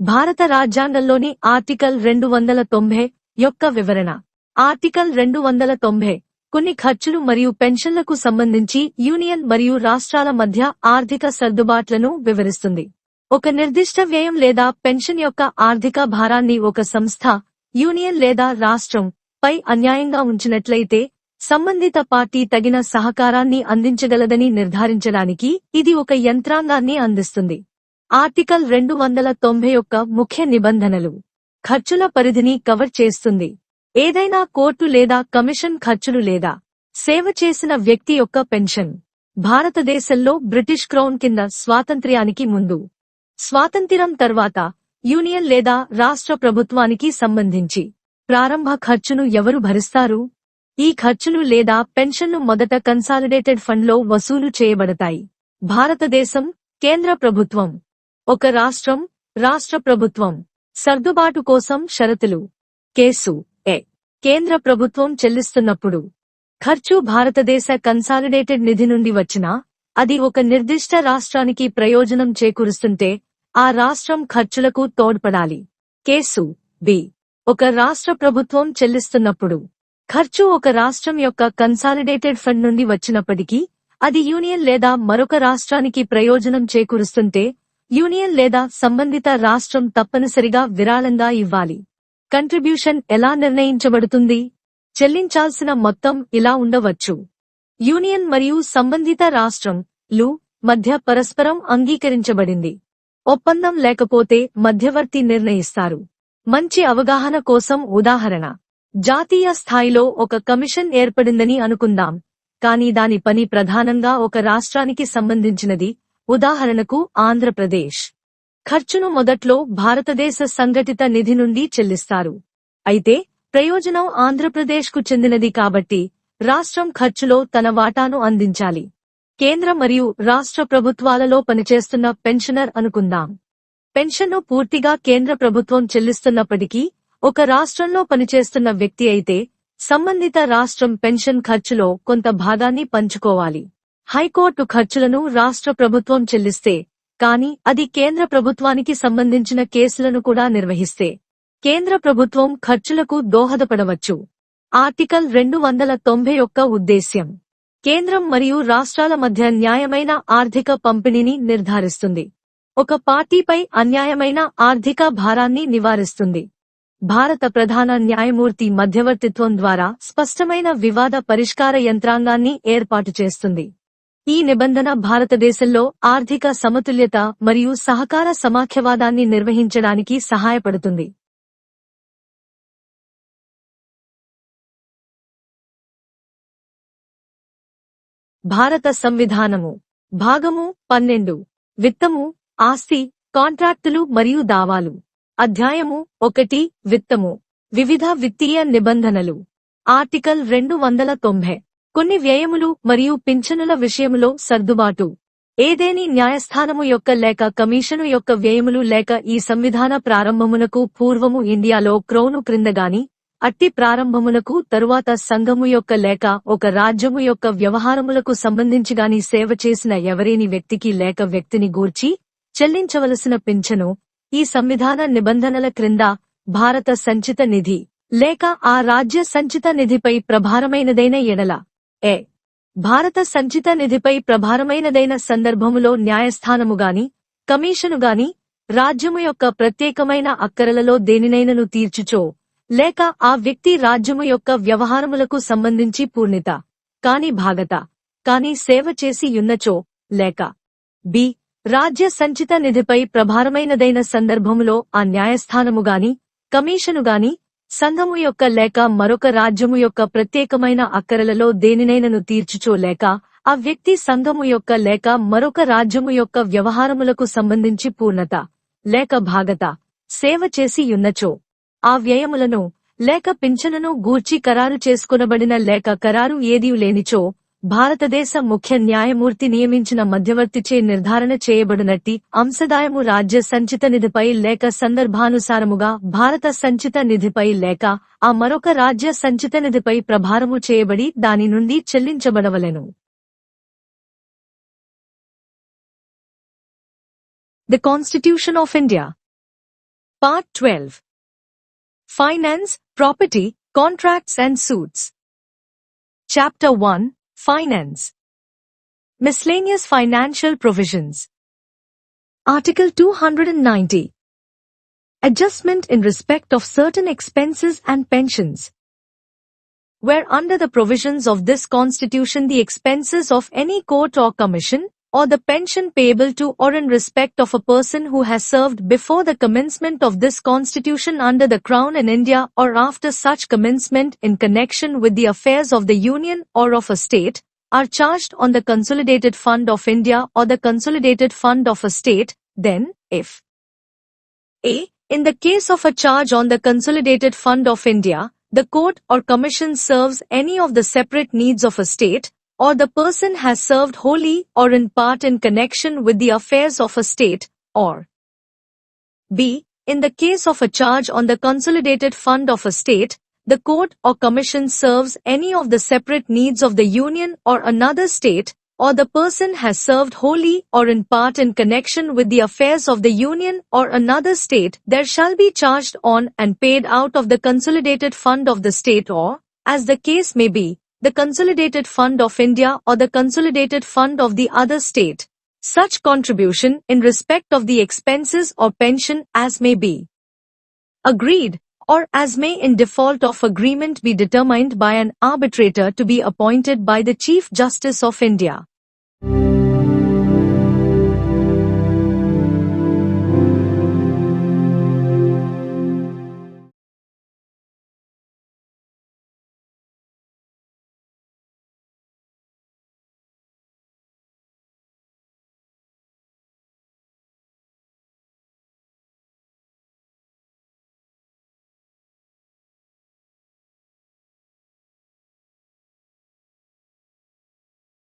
భారత రాజ్యాంగంలోని ఆర్టికల్ రెండు వందల తొంభై యొక్క వివరణ. ఆర్టికల్ రెండు వందల తొంభై కొన్ని ఖర్చులు మరియు పెన్షన్లకు సంబంధించి యూనియన్ మరియు రాష్ట్రాల మధ్య ఆర్థిక సర్దుబాట్లను వివరిస్తుంది. ఒక నిర్దిష్ట వ్యయం లేదా పెన్షన్ యొక్క ఆర్థిక భారాన్ని ఒక సంస్థ యూనియన్ లేదా రాష్ట్రం పై అన్యాయంగా ఉంచినట్లయితే సంబంధిత పార్టీ తగిన సహకారాన్ని అందించగలదని నిర్ధారించడానికి ఇది ఒక యంత్రాంగాన్ని అందిస్తుంది. ఆర్టికల్ రెండు వందల తొంభై ఒక్క ముఖ్య నిబంధనలు. ఖర్చుల పరిధిని కవర్ చేస్తుంది. ఏదైనా కోర్టు లేదా కమిషన్ ఖర్చులు లేదా సేవ చేసిన వ్యక్తి యొక్క పెన్షన్. భారతదేశంలో బ్రిటిష్ క్రౌన్ కింద స్వాతంత్ర్యానికి ముందు. స్వాతంత్ర్యం తర్వాత యూనియన్ లేదా రాష్ట్ర ప్రభుత్వానికి సంబంధించి ప్రారంభ ఖర్చును ఎవరు భరిస్తారు? ఈ ఖర్చులు లేదా పెన్షన్ను మొదట కన్సాలిడేటెడ్ ఫండ్లో వసూలు చేయబడతాయి. భారతదేశం కేంద్ర ప్రభుత్వం. ఒక రాష్ట్రం రాష్ట్ర ప్రభుత్వం. సర్దుబాటు కోసం షరతులు. కేసు. ఏ. కేంద్ర ప్రభుత్వం చెల్లిస్తున్నప్పుడు. ఖర్చు భారతదేశ కన్సాలిడేటెడ్ నిధి నుండి వచ్చినా అది ఒక నిర్దిష్ట రాష్ట్రానికి ప్రయోజనం చేకూరుస్తుంటే ఆ రాష్ట్రం ఖర్చులకు తోడ్పడాలి. కేసు. బి. ఒక రాష్ట్ర ప్రభుత్వం చెల్లిస్తున్నప్పుడు. ఖర్చు ఒక రాష్ట్రం యొక్క కన్సాలిడేటెడ్ ఫండ్ నుండి వచ్చినప్పటికీ అది యూనియన్ లేదా మరొక రాష్ట్రానికి ప్రయోజనం చేకూరుస్తుంటే యూనియన్ లేదా సంబంధిత రాష్ట్రం తప్పనిసరిగా విరాళంగా ఇవ్వాలి. కంట్రిబ్యూషన్ ఎలా నిర్ణయించబడుతుంది? చెల్లించాల్సిన మొత్తం ఇలా ఉండవచ్చు. యూనియన్ మరియు సంబంధిత రాష్ట్రం లు మధ్య పరస్పరం అంగీకరించబడింది. ఒప్పందం లేకపోతే మధ్యవర్తి నిర్ణయిస్తారు. మంచి అవగాహన కోసం ఉదాహరణ. జాతీయ స్థాయిలో ఒక కమిషన్ ఏర్పడిందని అనుకుందాం కానీ దాని పని ప్రధానంగా ఒక రాష్ట్రానికి సంబంధించినది ఉదాహరణకు ఆంధ్రప్రదేశ్. ఖర్చును మొదట్లో భారతదేశ సంఘటిత నిధి నుండి చెల్లిస్తారు. అయితే ప్రయోజనం ఆంధ్రప్రదేశ్కు చెందినది కాబట్టి రాష్ట్రం ఖర్చులో తన వాటాను అందించాలి. కేంద్ర మరియు రాష్ట్ర ప్రభుత్వాలలో పనిచేస్తున్న పెన్షనర్ అనుకుందాం. పెన్షన్ను పూర్తిగా కేంద్ర ప్రభుత్వం చెల్లిస్తున్నప్పటికీ ఒక రాష్ట్రంలో పనిచేస్తున్న వ్యక్తి అయితే సంబంధిత రాష్ట్రం పెన్షన్ ఖర్చులో కొంత భాగాన్ని పంచుకోవాలి. హైకోర్టు ఖర్చులను రాష్ట్ర ప్రభుత్వం చెల్లిస్తే కానీ అది కేంద్ర ప్రభుత్వానికి సంబంధించిన కేసులను కూడా నిర్వహిస్తే కేంద్ర ప్రభుత్వం ఖర్చులకు దోహదపడవచ్చు. ఆర్టికల్ రెండు వందల తొంభై ఒక్క ఉద్దేశ్యం. కేంద్రం మరియు రాష్ట్రాల మధ్య న్యాయమైన ఆర్థిక పంపిణీని నిర్ధారిస్తుంది. ఒక పార్టీపై అన్యాయమైన ఆర్థిక భారాన్ని నివారిస్తుంది. భారత ప్రధాన న్యాయమూర్తి మధ్యవర్తిత్వం ద్వారా స్పష్టమైన వివాద పరిష్కార యంత్రాంగాన్ని ఏర్పాటు చేస్తుంది. ఈ నిబంధన భారతదేశంలో ఆర్థిక సమతుల్యత మరియు సహకార సమాఖ్యవాదాన్ని నిర్వహించడానికి సహాయపడుతుంది. భారత సంవిధానము. భాగము పన్నెండు. విత్తము ఆస్తి కాంట్రాక్టులు మరియు దావాలు. అధ్యాయము ఒకటి. విత్తము. వివిధ విత్తీయ నిబంధనలు. ఆర్టికల్ రెండు వందల తొంభై. కొన్ని వ్యయములు మరియు పింఛనుల విషయములో సర్దుబాటు. ఏదేని న్యాయస్థానము యొక్క లేక కమిషను యొక్క వ్యయములు లేక ఈ సంవిధాన ప్రారంభమునకు పూర్వము ఇండియాలో క్రౌను క్రిందగాని అట్టి ప్రారంభమునకు తరువాత సంఘము యొక్క లేక ఒక రాజ్యము యొక్క వ్యవహారములకు సంబంధించిగాని సేవ చేసిన ఎవరేని వ్యక్తికి లేక వ్యక్తిని గూర్చి చెల్లించవలసిన పింఛను ఈ సంవిధాన నిబంధనల క్రింద భారత సంచిత నిధి లేక ఆ రాజ్య సంచిత నిధిపై ప్రభారమైనదైన ఎడల. ఏ. భారత సంచిత నిధిపై ప్రభారమైనదైన సందర్భములో న్యాయస్థానముగాని కమిషనుగాని రాజ్యము యొక్క ప్రత్యేకమైన అక్కరలలో దేనినైనను తీర్చుచో లేక ఆ వ్యక్తి రాజ్యము యొక్క వ్యవహారములకు సంబంధించి పూర్ణిత కాని భాగత కాని సేవ చేసి యున్నచో లేక బి. రాజ్య సంచిత నిధిపై ప్రభారమైనదైన సందర్భములో ఆ న్యాయస్థానముగాని కమిషనుగాని సంఘము యొక్క లేక మరొక రాజ్యము యొక్క ప్రత్యేకమైన అక్కరలలో దేనినైనను తీర్చుచో లేక ఆ వ్యక్తి సంఘము యొక్క లేక మరొక రాజ్యము యొక్క వ్యవహారములకు సంబంధించి పూర్ణత లేక భాగత సేవ చేసి యున్నచో. ఆ వ్యయములను లేక పింఛనను గూర్చి ఖరారు చేసుకునబడిన లేక ఖరారు ఏదీ లేనిచో భారతదేశ ముఖ్య న్యాయమూర్తి నియమించిన మధ్యవర్తిచే నిర్ధారణ చేయబడినట్టి అంశదాయము రాజ్య సంచిత నిధిపై లేక సందర్భానుసారముగా భారత సంచిత నిధిపై లేక ఆ మరొక రాజ్య సంచిత నిధిపై ప్రభారము చేయబడి దాని నుండి చెల్లించబడవలెను. The Constitution of India Part 12 Finance, Property, Contracts and Suits. Chapter 1 Finance. Miscellaneous Financial Provisions. Article 290 Adjustment in respect of certain expenses and pensions. Where under the provisions of this constitution the expenses of any court or commission, or the pension payable to or in respect of a person who has served before the commencement of this constitution under the crown in India or after such commencement in connection with the affairs of the union or of a state, are charged on the consolidated fund of India or the consolidated fund of a state, then, if a. In the case of a charge on the consolidated fund of India, the court or commission serves any of the separate needs of a state, or the person has served wholly or in part in connection with the affairs of a state, or b. In the case of a charge on the consolidated fund of a state, the court or commission serves any of the separate needs of the union or another state, or the person has served wholly or in part in connection with the affairs of the union or another state, there shall be charged on and paid out of the consolidated fund of the state or, as the case may be, the Consolidated Fund of India or the Consolidated Fund of the other state, such contribution in respect of the expenses or pension as may be agreed or as may in default of agreement be determined by an arbitrator to be appointed by the Chief Justice of India.